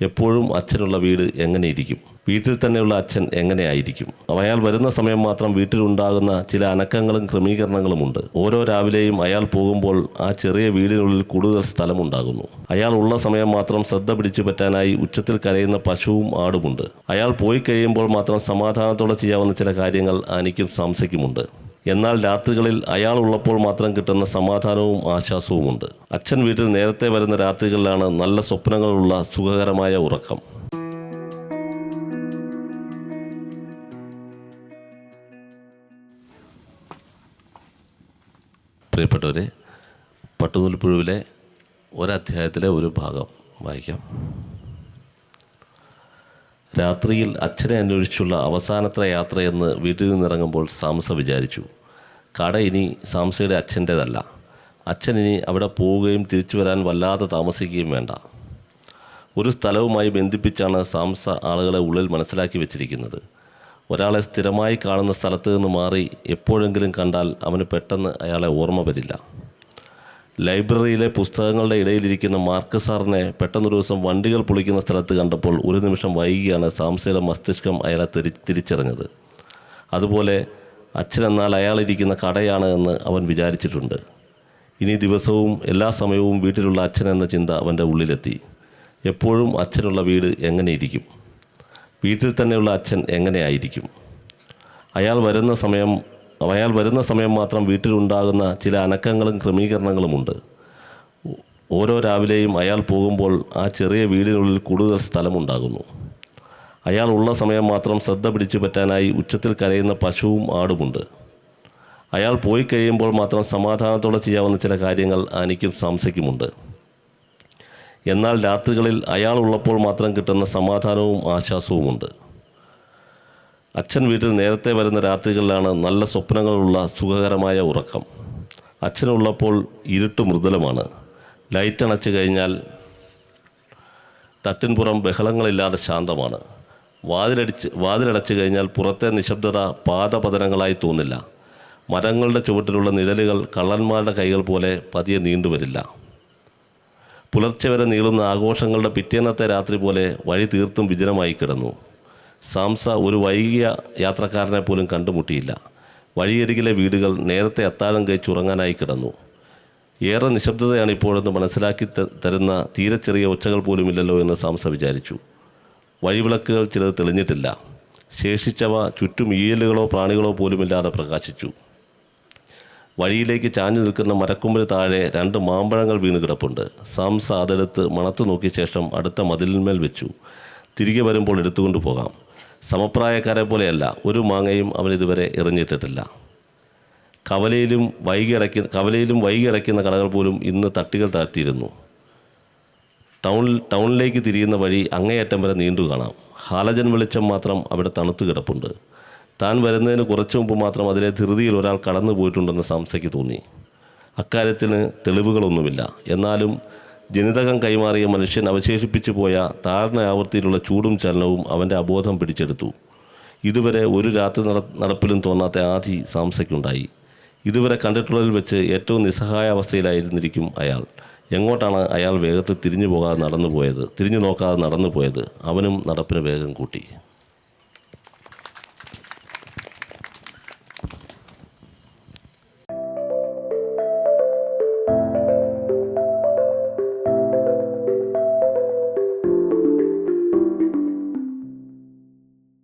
എപ്പോഴും അച്ഛനുള്ള വീട് എങ്ങനെയിരിക്കും? വീട്ടിൽ തന്നെയുള്ള അച്ഛൻ എങ്ങനെയായിരിക്കും? അയാൾ വരുന്ന സമയം മാത്രം വീട്ടിലുണ്ടാകുന്ന ചില അനക്കങ്ങളും ക്രമീകരണങ്ങളുമുണ്ട്. ഓരോ രാവിലെയും അയാൾ പോകുമ്പോൾ ആ ചെറിയ വീടിനുള്ളിൽ കൂടുതൽ സ്ഥലമുണ്ടാകുന്നു. അയാൾ ഉള്ള സമയം മാത്രം ശ്രദ്ധ പിടിച്ചു പറ്റാനായി ഉച്ചത്തിൽ കരയുന്ന പശുവും ആടുമുണ്ട്. അയാൾ പോയി കഴിയുമ്പോൾ മാത്രം സമാധാനത്തോടെ ചെയ്യാവുന്ന ചില കാര്യങ്ങൾ ആനിക്കും സംസയ്ക്കുമുണ്ട് എന്നാൽ രാത്രികളിൽ അയാൾ ഉള്ളപ്പോൾ മാത്രം കിട്ടുന്ന സമാധാനവും ആശ്വാസവുമുണ്ട്. അച്ഛൻ വീട്ടിൽ നേരത്തെ വരുന്ന രാത്രികളിലാണ് നല്ല സ്വപ്നങ്ങളുള്ള സുഖകരമായ ഉറക്കം. പ്രിയപ്പെട്ടവരെ പട്ടുനൂൽപ്പുഴുവിലെ ഒരധ്യായത്തിലെ ഒരു ഭാഗം വായിക്കാം. രാത്രിയിൽ അച്ഛനെ അന്വേഷിച്ചുള്ള അവസാനത്തെ യാത്രയെന്ന് വീട്ടിൽ നിന്നിറങ്ങുമ്പോൾ സാംസ വിചാരിച്ചു. കട ഇനി സാംസയുടെ അച്ഛന്റേതല്ല. അച്ഛൻ ഇനി അവിടെ പോവുകയും തിരിച്ചു വരാൻ വല്ലാതെ താമസിക്കുകയും വേണ്ട. ഒരു സ്ഥലവുമായി ബന്ധിപ്പിച്ചാണ് സാംസ ആളുകളെ ഉള്ളിൽ മനസ്സിലാക്കി വെച്ചിരിക്കുന്നത്. ഒരാളെ സ്ഥിരമായി കാണുന്ന സ്ഥലത്ത് നിന്ന് മാറി എപ്പോഴെങ്കിലും കണ്ടാൽ അവന് പെട്ടെന്ന് അയാളെ ഓർമ്മ വരില്ല. ലൈബ്രറിയിലെ പുസ്തകങ്ങളുടെ ഇടയിലിരിക്കുന്ന മാർക്ക് സാറിനെ പെട്ടെന്നൊരു ദിവസം വണ്ടികൾ പൊളിക്കുന്ന സ്ഥലത്ത് കണ്ടപ്പോൾ ഒരു നിമിഷം വൈകിയാണ് സാംസയുടെ മസ്തിഷ്കം അയാളെ തിരി തിരിച്ചറിഞ്ഞത്. അതുപോലെ അച്ഛൻ എന്നാൽ അയാളിരിക്കുന്ന കടയാണ് എന്ന് അവൻ വിചാരിച്ചിട്ടുണ്ട്. ഇനി ദിവസവും എല്ലാ സമയവും വീട്ടിലുള്ള അച്ഛൻ എന്ന ചിന്ത അവന്റെ ഉള്ളിലെത്തി. എപ്പോഴും അച്ഛനുള്ള വീട് എങ്ങനെയിരിക്കും? വീട്ടിൽ തന്നെയുള്ള അച്ഛൻ എങ്ങനെയായിരിക്കും? അയാൾ വരുന്ന സമയം അയാൾ വരുന്ന സമയം മാത്രം വീട്ടിലുണ്ടാകുന്ന ചില അനക്കങ്ങളും ക്രമീകരണങ്ങളുമുണ്ട്. ഓരോ രാവിലെയും അയാൾ പോകുമ്പോൾ ആ ചെറിയ വീടിനുള്ളിൽ കൂടുതൽ സ്ഥലമുണ്ടാകുന്നു. അയാൾ ഉള്ള സമയം മാത്രം ശ്രദ്ധ പിടിച്ചു പറ്റാനായി ഉച്ചത്തിൽ കരയുന്ന പശുവും ആടുമുണ്ട്. അയാൾ പോയി കഴിയുമ്പോൾ മാത്രം സമാധാനത്തോടെ ചെയ്യാവുന്ന ചില കാര്യങ്ങൾ ആനിക്കും സംസയ്ക്കുമുണ്ട്. എന്നാൽ രാത്രികളിൽ അയാൾ ഉള്ളപ്പോൾ മാത്രം കിട്ടുന്ന സമാധാനവും ആശ്വാസവുമുണ്ട്. അച്ഛൻ വീട്ടിൽ നേരത്തെ വരുന്ന രാത്രികളിലാണ് നല്ല സ്വപ്നങ്ങളുള്ള സുഖകരമായ ഉറക്കം. അച്ഛനുള്ളപ്പോൾ ഇരുട്ട് മൃദുലമാണ്. ലൈറ്റ് അണച്ചു കഴിഞ്ഞാൽ തട്ടിൻപുറം ബഹളങ്ങളില്ലാതെ ശാന്തമാണ്. വാതിലടിച്ച് വാതിലടച്ചു കഴിഞ്ഞാൽ പുറത്തെ നിശബ്ദത പാദപതനങ്ങളായി തോന്നില്ല. മരങ്ങളുടെ ചുവട്ടിലുള്ള നിഴലുകൾ കള്ളന്മാരുടെ കൈകൾ പോലെ പതിയെ നീണ്ടുവരില്ല. പുലർച്ചെ വരെ നീളുന്ന ആഘോഷങ്ങളുടെ പിറ്റേന്നത്തെ രാത്രി പോലെ വഴി തീർത്തും വിജനമായി കിടന്നു. സാംസ ഒരു വൈകിയ യാത്രക്കാരനെ പോലും കണ്ടുമുട്ടിയില്ല. വഴിയരികിലെ വീടുകൾ നേരത്തെ അത്താഴം കഴിച്ചുറങ്ങാനായി കിടന്നു. ഏറെ നിശബ്ദതയാണ് ഇപ്പോഴെന്ന് മനസ്സിലാക്കി തരുന്ന തീരെ ചെറിയ ഒച്ചകൾ പോലുമില്ലല്ലോ എന്ന് സാംസ വിചാരിച്ചു. വഴിവിളക്കുകൾ ചിലത് തെളിഞ്ഞിട്ടില്ല. ശേഷിച്ചവ ചുറ്റും ഈയലുകളോ പ്രാണികളോ പോലുമില്ലാതെ പ്രകാശിച്ചു. വഴിയിലേക്ക് ചാഞ്ഞു നിൽക്കുന്ന മരക്കൊമ്പിന് താഴെ രണ്ട് മാമ്പഴങ്ങൾ വീണ് കിടപ്പുണ്ട്. സാംസ അതെടുത്ത് മണത്തു നോക്കിയ ശേഷം അടുത്ത മതിലിന്മേൽ വെച്ചു. തിരികെ വരുമ്പോൾ എടുത്തുകൊണ്ട് പോകാം. സമപ്രായക്കാരെ പോലെയല്ല ഒരു മാങ്ങയും അവൻ ഇതുവരെ എറിഞ്ഞിട്ടിട്ടില്ല. കവലയിലും വൈകി കവലയിലും വൈകി അടയ്ക്കുന്ന കടകൾ പോലും ഇന്ന് തട്ടികൾ താഴ്ത്തിയിരുന്നു ടൗൺ ടൗണിലേക്ക് തിരിയുന്ന വഴി അങ്ങേയറ്റം വരെ നീണ്ടു കാണാം. ഹാലജൻ വെളിച്ചം മാത്രം അവിടെ തണുത്തു കിടപ്പുണ്ട്. താൻ വരുന്നതിന് കുറച്ചു മുമ്പ് മാത്രം അതിലെ ധൃതിയിൽ ഒരാൾ കടന്നു പോയിട്ടുണ്ടെന്ന് സംസ്ഥയ്ക്ക് തോന്നി. അക്കാര്യത്തിന് തെളിവുകളൊന്നുമില്ല. എന്നാലും ജനിതകം കൈമാറിയ മനുഷ്യൻ അവശേഷിപ്പിച്ചു പോയ താഴ്ന്ന ആവൃത്തിയിലുള്ള ചൂടും ചലനവും അവന്റെ അബോധം പിടിച്ചെടുത്തു. ഇതുവരെ ഒരു രാത്രി നട നടപ്പിലും തോന്നാത്ത ആധി സാംസയ്ക്കുണ്ടായി. ഇതുവരെ കണ്ടിട്ടുള്ളതിൽ വെച്ച് ഏറ്റവും നിസ്സഹായ അവസ്ഥയിലായിരുന്നിരിക്കും അയാൾ. എങ്ങോട്ടാണ് അയാൾ വേഗത്തിൽ തിരിഞ്ഞു പോകാതെ നടന്നു പോയത് തിരിഞ്ഞു നോക്കാതെ നടന്നു പോയത് അവനും നടപ്പിന് വേഗം കൂട്ടി.